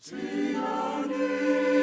Ціоні.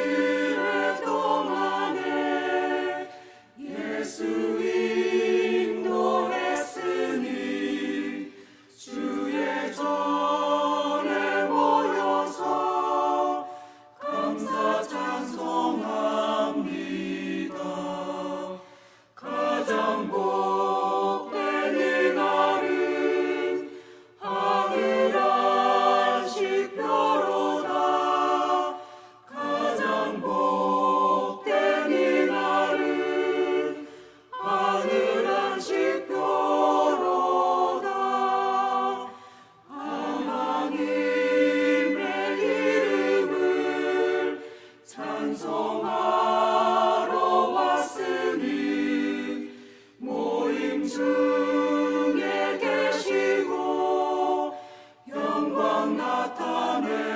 찬송하러 왔으니 모임 중에 계시고 영광 나타내소서.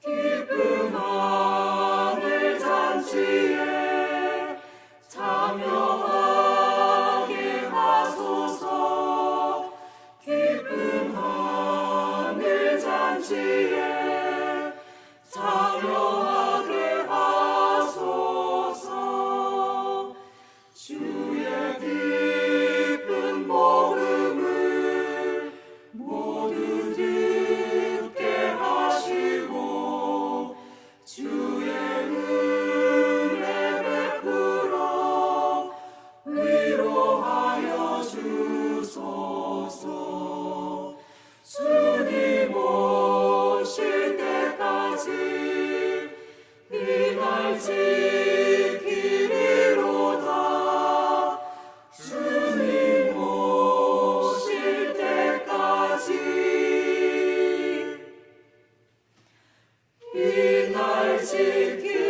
기쁨 하늘 잔치에 참여하게 하소서. 기쁨 하늘 잔치에 і найсвітлі.